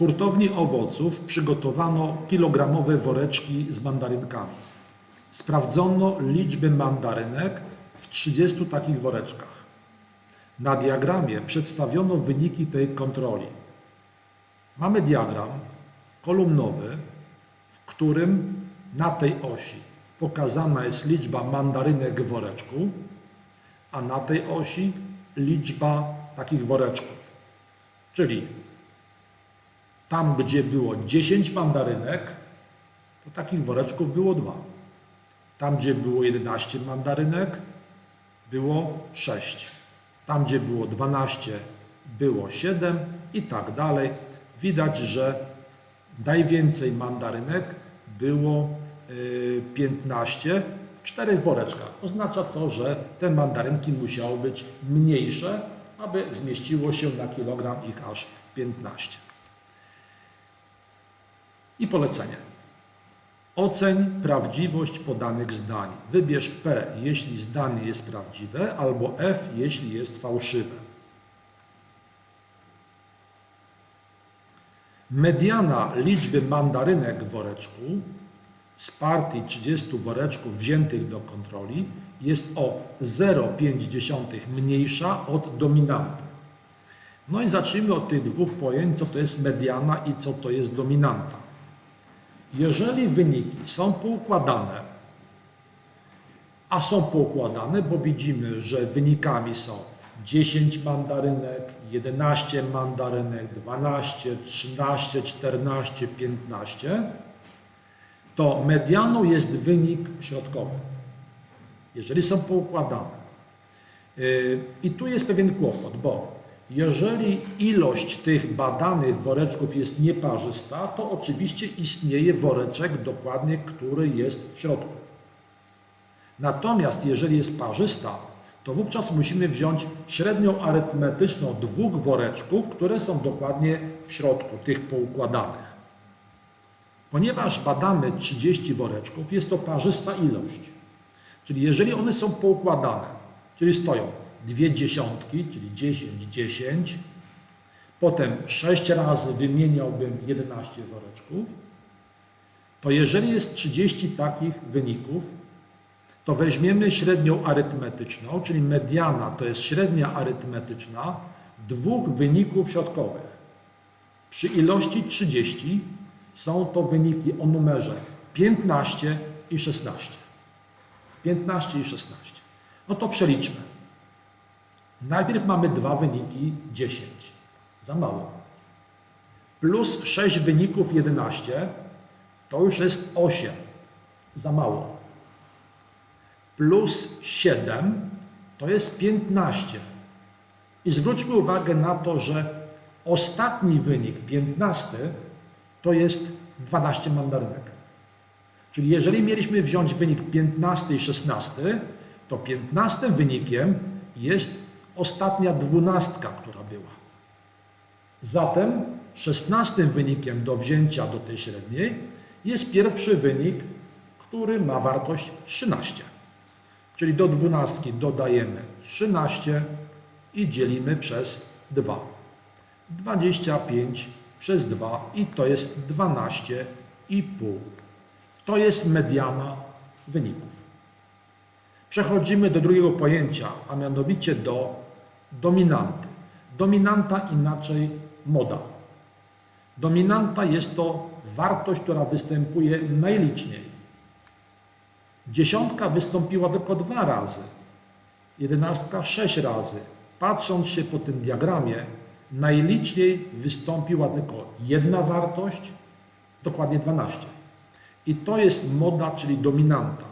hurtowni owoców przygotowano kilogramowe woreczki z mandarynkami. Sprawdzono liczbę mandarynek w 30 takich woreczkach. Na diagramie przedstawiono wyniki tej kontroli. Mamy diagram kolumnowy, w którym na tej osi pokazana jest liczba mandarynek w woreczku, a na tej osi liczba takich woreczków. Czyli tam, gdzie było 10 mandarynek, to takich woreczków było dwa. Tam, gdzie było 11 mandarynek, było 6. Tam, gdzie było 12, było 7 i tak dalej. Widać, że najwięcej mandarynek było y, 15 w czterech woreczkach. Oznacza to, że te mandarynki musiały być mniejsze, aby zmieściło się na kilogram ich aż 15. I polecenie. Oceń prawdziwość podanych zdań. Wybierz P, jeśli zdanie jest prawdziwe, albo F, jeśli jest fałszywe. Mediana liczby mandarynek w woreczku z partii 30 woreczków wziętych do kontroli jest o 0,5 mniejsza od dominanty. No i zacznijmy od tych dwóch pojęć, co to jest mediana i co to jest dominanta. Jeżeli wyniki są poukładane, a są poukładane, bo widzimy, że wynikami są 10 mandarynek, 11 mandarynek, 12, 13, 14, 15, to medianą jest wynik środkowy. Jeżeli są poukładane. Yy, I tu jest pewien kłopot, bo jeżeli ilość tych badanych woreczków jest nieparzysta, to oczywiście istnieje woreczek dokładnie, który jest w środku. Natomiast jeżeli jest parzysta, to wówczas musimy wziąć średnią arytmetyczną dwóch woreczków, które są dokładnie w środku tych poukładanych. Ponieważ badamy 30 woreczków, jest to parzysta ilość. Czyli jeżeli one są poukładane, czyli stoją dwie dziesiątki, czyli 10, 10, potem 6 razy wymieniałbym 11 woreczków, to jeżeli jest 30 takich wyników, to weźmiemy średnią arytmetyczną, czyli mediana to jest średnia arytmetyczna dwóch wyników środkowych. Przy ilości 30 są to wyniki o numerze 15 i 16. 15 i 16. No to przeliczmy. Najpierw mamy dwa wyniki 10. Za mało. Plus 6 wyników 11 to już jest 8. Za mało. Plus 7 to jest 15. I zwróćmy uwagę na to, że ostatni wynik 15 to jest 12 mandarynek. Czyli jeżeli mieliśmy wziąć wynik 15 i 16, to 15 wynikiem jest ostatnia dwunastka, która była. Zatem 16 wynikiem do wzięcia do tej średniej jest pierwszy wynik, który ma wartość 13. Czyli do dwunastki dodajemy 13 i dzielimy przez 2. 25 przez 2 i to jest 12,5. To jest mediana wyników. Przechodzimy do drugiego pojęcia, a mianowicie do dominanty. Dominanta inaczej moda. Dominanta jest to wartość, która występuje najliczniej. Dziesiątka wystąpiła tylko dwa razy, jedenastka sześć razy. Patrząc się po tym diagramie, najliczniej wystąpiła tylko jedna wartość, dokładnie 12. I to jest moda, czyli dominanta.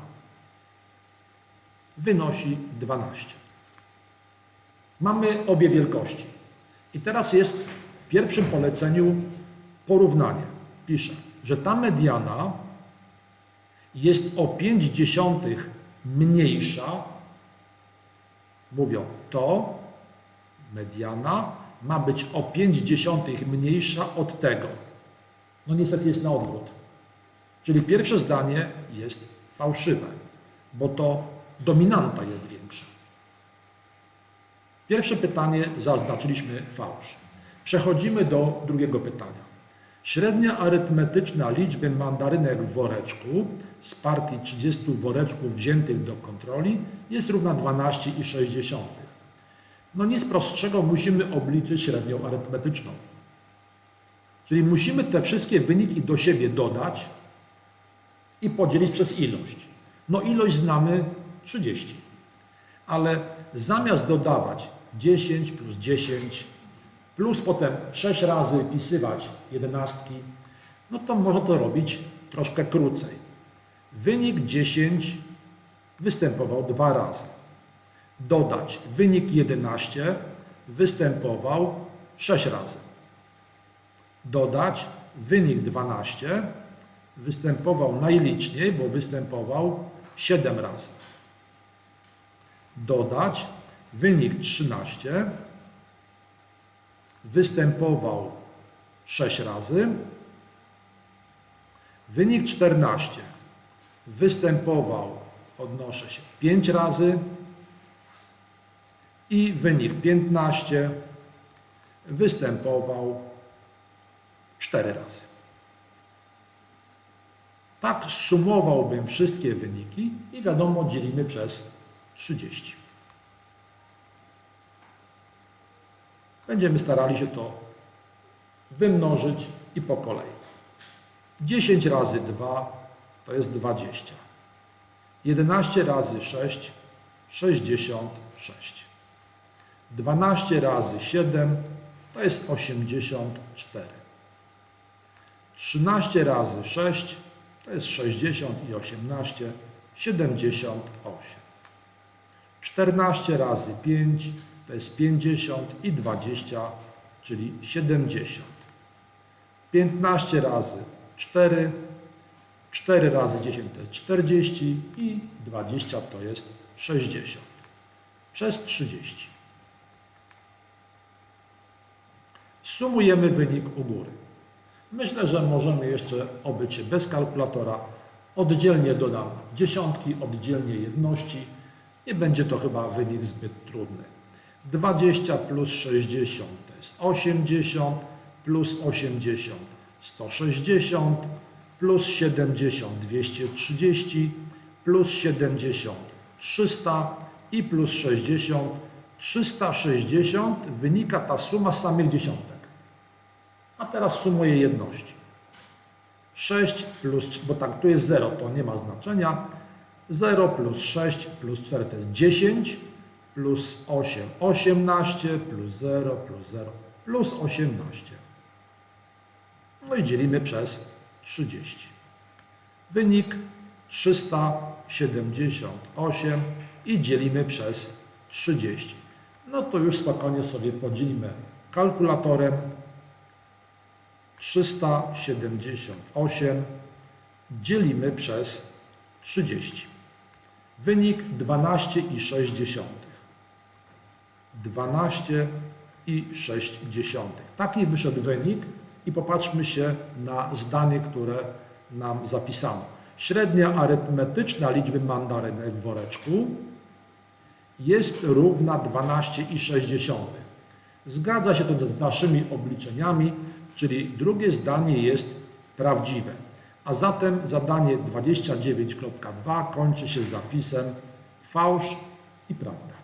Wynosi 12. Mamy obie wielkości. I teraz jest w pierwszym poleceniu porównanie. Pisze, że ta mediana jest o 5 dziesiątych mniejsza. Mówią, to mediana ma być o 5 dziesiątych mniejsza od tego. No niestety jest na odwrót. Czyli pierwsze zdanie jest fałszywe, bo to dominanta jest większa. Pierwsze pytanie zaznaczyliśmy fałsz. Przechodzimy do drugiego pytania. Średnia arytmetyczna liczby mandarynek w woreczku z partii 30 woreczków wziętych do kontroli jest równa 12,6. No nic prostszego musimy obliczyć średnią arytmetyczną. Czyli musimy te wszystkie wyniki do siebie dodać i podzielić przez ilość. No ilość znamy 30. Ale zamiast dodawać 10 plus 10 plus potem 6 razy pisywać jedenastki, no to można to robić troszkę krócej. Wynik 10 występował dwa razy. Dodać wynik 11 występował 6 razy. Dodać wynik 12 występował najliczniej, bo występował 7 razy. Dodać wynik 13 występował 6 razy. Wynik 14 występował, odnoszę się, 5 razy. I wynik 15 występował 4 razy. Tak sumowałbym wszystkie wyniki i wiadomo, dzielimy przez 30. Będziemy starali się to wymnożyć i po kolei. 10 razy 2 to jest 20. 11 razy 6 66. 12 razy 7 to jest 84. 13 razy 6 to jest 60 i 18 78. 14 razy 5 to jest 50 i 20, czyli 70. 15 razy 4, 4 razy 10 to jest 40 i 20 to jest 60. Przez 30. Sumujemy wynik u góry. Myślę, że możemy jeszcze obyć się bez kalkulatora. Oddzielnie dodam dziesiątki, oddzielnie jedności. Nie będzie to chyba wynik zbyt trudny. 20 plus 60 to jest 80, plus 80 160, plus 70 230, plus 70 300 i plus 60 360 wynika ta suma z samych dziesiątek. A teraz sumuję jedności. 6 plus, bo tak tu jest 0, to nie ma znaczenia. 0 plus 6 plus 4 to jest 10, plus 8 18, plus 0 plus 0 plus 18. No i dzielimy przez 30. Wynik 378 i dzielimy przez 30. No to już spokojnie sobie podzielimy kalkulatorem. 378 dzielimy przez 30. Wynik 12,6. 12,6. Taki wyszedł wynik i popatrzmy się na zdanie, które nam zapisano. Średnia arytmetyczna liczby mandarynek w woreczku jest równa 12,6. Zgadza się to z naszymi obliczeniami, czyli drugie zdanie jest prawdziwe. A zatem zadanie 29.2 kończy się zapisem fałsz i prawda.